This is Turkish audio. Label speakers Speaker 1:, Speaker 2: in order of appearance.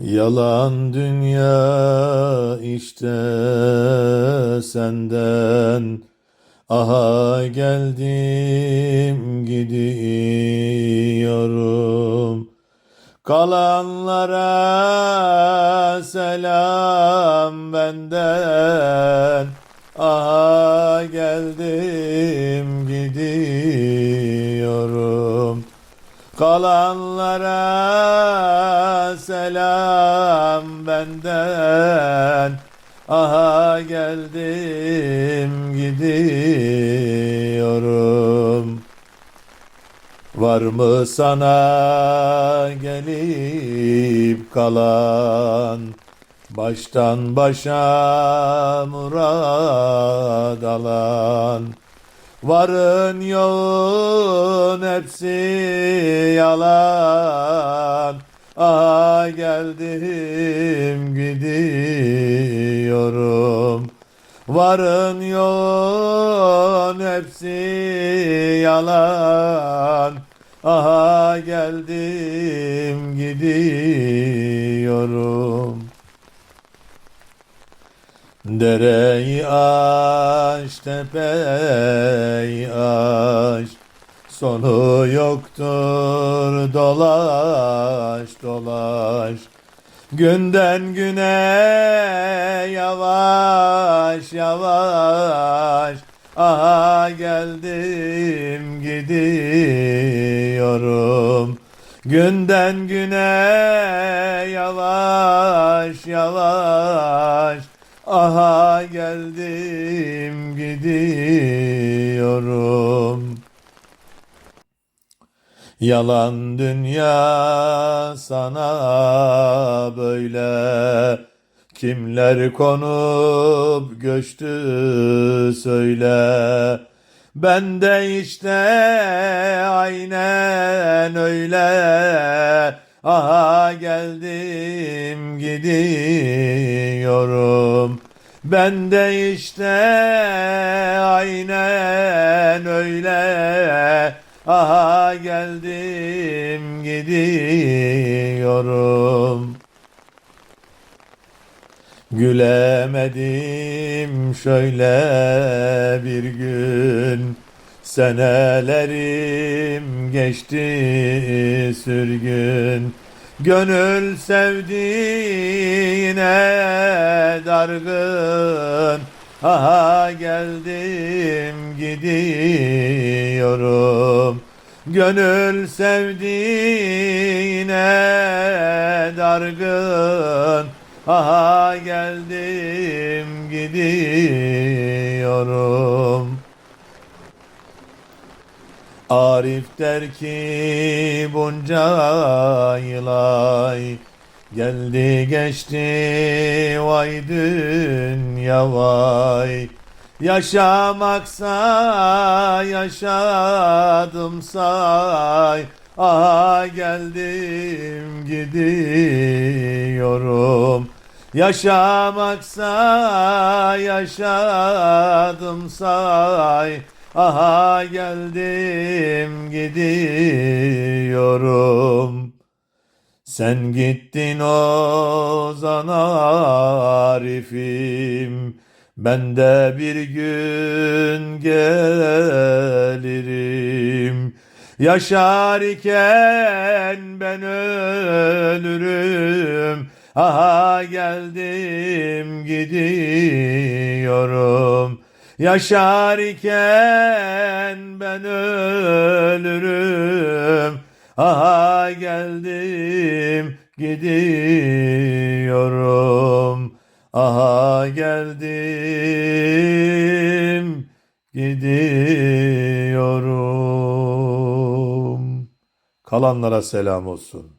Speaker 1: Yalan dünya işte senden. Aha geldim gidiyorum. Kalanlara selam benden. Aha geldim gidiyorum Kalanlara selam benden. Aha geldim gidiyorum. Var mı sana gelip kalan? Baştan başa murad alan Varın yoğun hepsi yalan. Aha geldim gidiyorum. Varın yoğun hepsi yalan. Aha geldim gidiyorum Dereyi aş, tepeyi aş. Sonu yoktur dolaş dolaş. Günden güne yavaş yavaş. Aha geldim gidiyorum. Günden güne yavaş yavaş Aha geldim gidiyorum. Yalan dünya sana böyle. Kimler konup göçtü söyle. Ben de işte aynen öyle Aha geldim gidiyorum. Ben de işte aynen öyle. Aha geldim gidiyorum. Gülemedim şöyle bir gün Senelerim geçti sürgün. Gönül sevdiğine dargın. Aha geldim gidiyorum. Gönül sevdiğine dargın. Aha geldim gidiyorum Arif der ki bunca yılay Geldi geçti vay dünya vay. Yaşamaksa yaşadım say Aha geldim gidiyorum. Yaşamaksa yaşadım say Aha geldim gidiyorum. Sen gittin Ozan Arif'im Ben de bir gün gelirim. Yaşar iken ben ölürüm. Aha geldim gidiyorum Yaşar iken ben ölürüm. Aha geldim gidiyorum. Aha geldim gidiyorum. Kalanlara selam olsun.